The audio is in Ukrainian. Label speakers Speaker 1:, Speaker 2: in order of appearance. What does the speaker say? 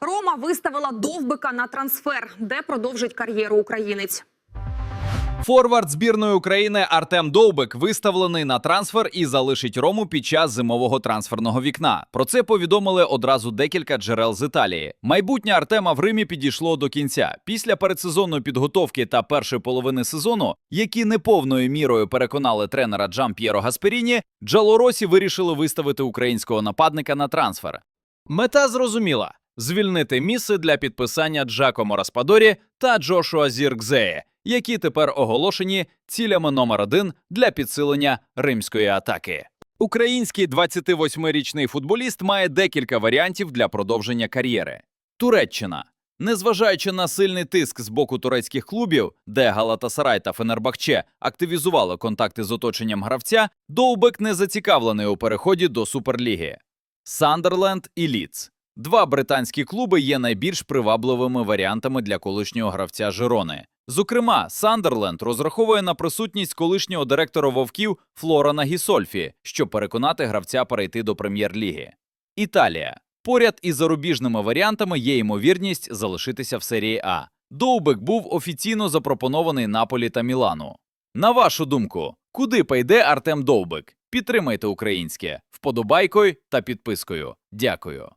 Speaker 1: Рома виставила довбика на трансфер, де продовжить кар'єру українець.
Speaker 2: Форвард збірної України Артем Довбик виставлений на трансфер і залишить Рому під час зимового трансферного вікна. Про це повідомили одразу декілька джерел з Італії. Майбутнє Артема в Римі підійшло до кінця. Після передсезонної підготовки та першої половини сезону, які неповною мірою переконали тренера Джан П'єро Гасперіні, Джалоросі вирішили виставити українського нападника на трансфер. Мета зрозуміла: звільнити місце для підписання Джакомо Распадорі та Джошуа Зіркзеє, які тепер оголошені цілями номер один для підсилення римської атаки. Український 28-річний футболіст має декілька варіантів для продовження кар'єри. Туреччина. Незважаючи на сильний тиск з боку турецьких клубів, де Галатасарай та Фенербахче активізували контакти з оточенням гравця, Довбек не зацікавлений у переході до Суперліги. Сандерленд і Ліц. Два британські клуби є найбільш привабливими варіантами для колишнього гравця Жирони. Зокрема, Сандерленд розраховує на присутність колишнього директора вовків Флорана Гісольфі, щоб переконати гравця перейти до прем'єр-ліги. Італія. Поряд із зарубіжними варіантами є ймовірність залишитися в серії А. Довбек був офіційно запропонований Наполі та Мілану. На вашу думку, куди пойде Артем Довбик? Підтримайте українське вподобайкою та підпискою. Дякую.